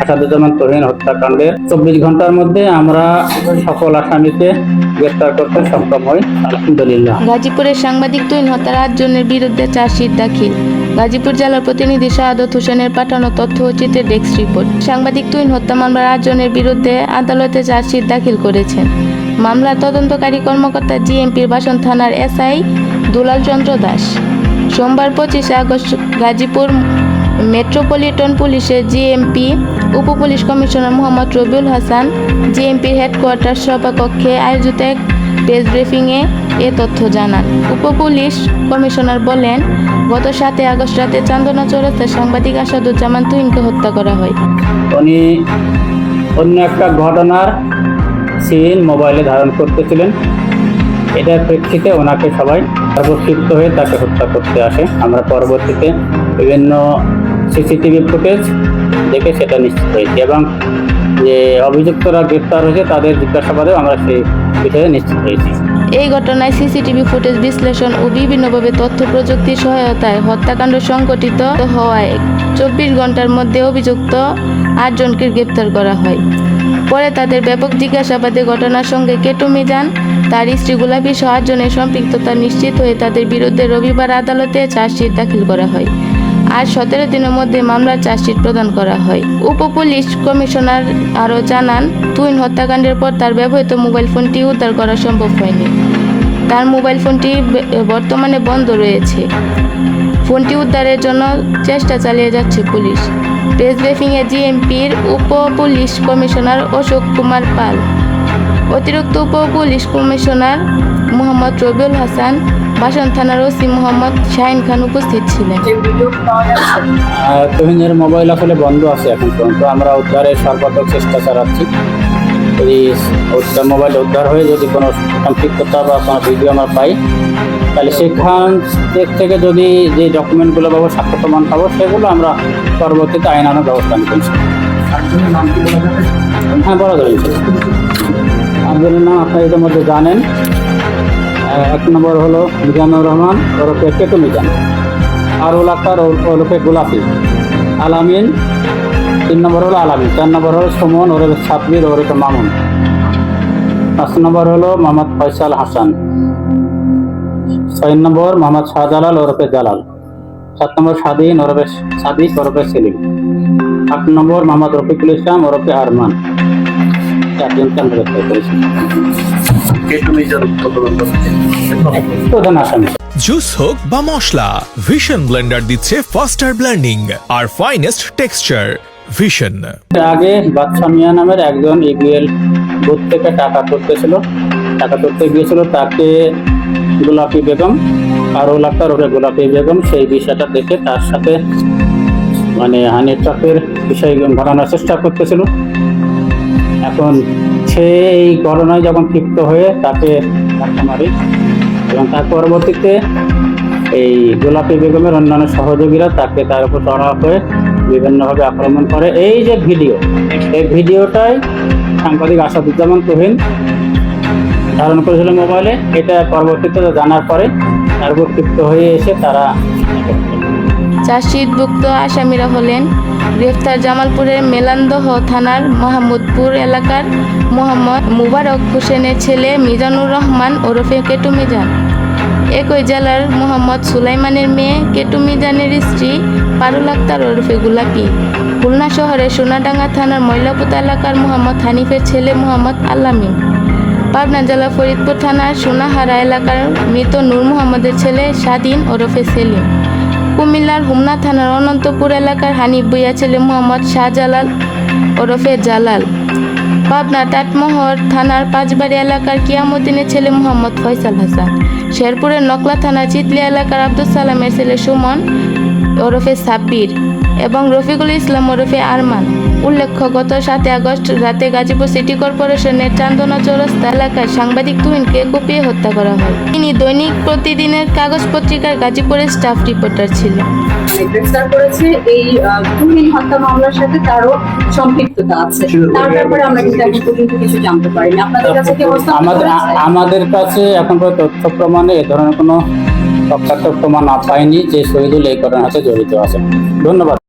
আসাদুজ্জামান তহিন হত্যাকাণ্ডের চব্বিশ ঘণ্টার মধ্যে আমরা সকল আসামিকে গ্রেপ্তার করতে সক্ষম হই। আলহামদুলিল্লাহ। গাজীপুরের সাংবাদিক তুইন হত্যার আটজনের বিরুদ্ধে চার্জশিট দাখিল। গাজীপুর জেলার প্রতিনিধি শাহাদত হোসেনের পাঠানো তথ্য ও চিত্রের ডেস্ক রিপোর্ট। সাংবাদিক তুইন হত্যা মামলার আটজনের বিরুদ্ধে আদালতে চার্জশিট দাখিল করেছেন। মামলার তদন্তকারী কর্মকর্তা জিএমপির বাসন থানার এসআই দুলাল চন্দ্র দাস। সোমবার পঁচিশে আগস্ট গাজীপুর মেট্রোপলিটন পুলিশের জিএমপি, উপপুলিশ কমিশনার মোহাম্মদ রবিউল হাসান জিএমপির হেডকোয়ার্টার সভাকক্ষে আয়োজিত এক প্রেস ব্রিফিংয়ে এ তথ্য জানান। উপপুলিশ কমিশনার বলেন, গত সাতই আগস্ট রাতে চান্দনা চৌরাস্তায় সাংবাদিক আসাদুজ্জামান তুহিনকে হত্যা করা হয়। উনি অন্য একটা ঘটনার সিন মোবাইলে ধারণ করতেছিলেন। এটার প্রেক্ষিতে ওনাকে সবাই সর্বক্ষিপ্ত হয়ে তাকে হত্যা করতে আসে। আমরা পরবর্তীতে বিভিন্ন সিসিটিভি ফুটেজ দেখে সেটা নিশ্চিত হয়েছি এবং যে অভিযুক্তরা গ্রেপ্তার হয়েছে তাদের জিজ্ঞাসাবাদেও আমরা সেই বিষয়ে নিশ্চিত হয়েছি। এই ঘটনায় সিসিটিভি ফুটেজ বিশ্লেষণ ও বিভিন্নভাবে তথ্য প্রযুক্তির সহায়তায় হত্যাকাণ্ড সংঘটিত হওয়ায় চব্বিশ ঘণ্টার মধ্যে অভিযুক্ত আটজনকে গ্রেপ্তার করা হয়। পরে তাদের ব্যাপক জিজ্ঞাসাবাদে ঘটনার সঙ্গে কেটু মিজান, তার স্ত্রী গোলাপি সহ আটজনের সম্পৃক্ততা নিশ্চিত হয়ে তাদের বিরুদ্ধে রবিবার আদালতে চার্জশিট দাখিল করা হয়। আজ সতেরো দিনের মধ্যে মামলার চার্জশিট প্রদান করা হয়। উপপুলিশ কমিশনার আরও জানান তুইন হত্যাকাণ্ডের পর তার ব্যবহৃত মোবাইল ফোনটি উদ্ধার করা সম্ভব হয়নি। তার মোবাইল ফোনটি বর্তমানে বন্ধ রয়েছে। ফোনটি উদ্ধারের জন্য চেষ্টা চালিয়ে যাচ্ছে পুলিশ। প্রেস ব্রিফিংয়ে জিএমপির উপ পুলিশ কমিশনার অশোক কুমার পাল। অতিরিক্ত উপ পুলিশ কমিশনার মোহাম্মদ রবিউল হাসান বাসন থানার ওসি মোহাম্মদ শাহিন খান উপস্থিত ছিলেন তুহিনের মোবাইল আসলে বন্ধ আছে এখন পর্যন্ত আমরা উদ্ধারের সর্বাত্মক চেষ্টা চালাচ্ছি যদি মোবাইল উদ্ধার হয়ে যদি কোনো সম্পৃক্ততা বা কোনো ভিডিও আমরা পাই তাহলে সেখান থেকে যদি যে ডকুমেন্টগুলো পাবো সাক্ষ্য প্রমাণ পাবো সেগুলো আমরা পরবর্তীতে আইনানুগ ব্যবস্থা নিচ্ছি হ্যাঁ বলা যাবে আরেকজনের নাম আপনার এটার মধ্যে জানেন এক নম্বর হলো মিজানুর রহমান, ওরফে কেতু মিজান। আরুল আক্তার ওর- ওরফে গোলাপি। আলামিন, তিন নম্বর হলো আলামিন, চার নম্বর হলো সুমন ওরফে সাব্বির ওরফে মামুন। পাঁচ নম্বর হলো মোহাম্মদ ফয়সাল হাসান। ছয় নম্বর মোহাম্মদ শাহজালাল, ওরফে জালাল। সাত নম্বর স্বাধীন, ওরফে সাদিক, ওরফে সেলিম। আট নম্বর মোহাম্মদ রফিকুল ইসলাম, ওরফে আরমান। করেছি প্রধান আসামি। জুস হোক বা মশলা ভিশন ব্লেন্ডার দিচ্ছে ফাস্টার ব্লেন্ডিং আর ফাইনেস্ট টেক্সচার ভিশন আগে বাদশা মিয়া নামের একজন ইবিএল বুথ থেকে টাকা তুলতেছিল। টাকা তুলতে গিয়েছিল তাকে গোলাপি বেগম আরুল আক্তার ওকে গোলাপি বেগম সেই বিষয়টা দেখে তার সাথে মানে হানি ট্রাকের বিষয় ঘটানোর চেষ্টা করতেছিল। এখন সে এই ঘটনায় যখন ক্ষিপ্ত হয়ে তাকে ধাক্কা মারি এবং তার পরবর্তীতে এই গোলাপি বেগমের অন্যান্য সহযোগীরা তাকে তার উপর চড়া হয়ে বিভিন্নভাবে আক্রমণ করে। এই যে ভিডিও, এই ভিডিওটাই সাংবাদিক আসাদুজ্জামান তুহিন ধারণ করেছিল মোবাইলে। এটা পরবর্তীতে জানার পরে তার উপর ক্ষিপ্ত হয়ে এসে তারা চার্জশিটভুক্ত আসামিরা হলেন গ্রেফতার জামালপুরের মেলান্দহ থানার মাহমুদপুর এলাকার মোহাম্মদ মুবারক হোসেনের ছেলে মিজানুর রহমান ওরফে কেটু মিজান। একই জেলার মোহাম্মদ সুলাইমানের মেয়ে কেটু মিজানের স্ত্রী পারুল আক্তার ওরফে গুলাপি। খুলনা শহরের সোনাডাঙ্গা থানার ময়লাপুত এলাকার মোহাম্মদ হানিফের ছেলে মোহাম্মদ আল্লামিন পাবনা জেলা ফরিদপুর থানার সোনাহারা এলাকার মৃত নূর মোহাম্মদের ছেলে স্বাধীন ওরফে সেলিম। কুমিল্লার হুমনা থানার অনন্তপুর এলাকার হানিফ বুয়া ছেলে মোহাম্মদ শাহজালাল ওরফে জালাল। পাবনা টাটমোহর থানার পাঁচবাড়ি এলাকার কিয়ামুদ্দিনের ছেলে মোহাম্মদ ফয়সাল হাসান। শেরপুরের নকলা থানা চিতলি এলাকার আব্দুল সালামের ছেলে সুমন ওরফে সাব্বির। এবং রফিকুল ইসলাম ওরফে আরমান। উল্লেখ্য গত সাতই আগস্ট রাতে গাজীপুর সিটি কর্পোরেশনের চান্দনা চৌরাস্তা এলাকায় সাংবাদিক তুহিনকে কুপিয়ে হত্যা করা হয়। তিনি দৈনিক প্রতিদিনের কাগজ পত্রিকার গাজীপুরের স্টাফ রিপোর্টার ছিলেন। গ্রেফতার করেছে। এই তুহিন হত্যা মামলার সাথে তারও সম্পৃক্ততা আছে। তার ব্যাপারে আমরা কিন্তু এখন পর্যন্ত কিছু জানতে পারিনি। আপনাদের কাছে কি অবস্থা আমাদের আমাদের কাছে এখন পর্যন্ত তথ্য প্রমাণে এ ধরনের কোনো প্রমাণ না পাইনি যে শহীদুল এই ঘটনার সাথে জড়িত আছে। ধন্যবাদ।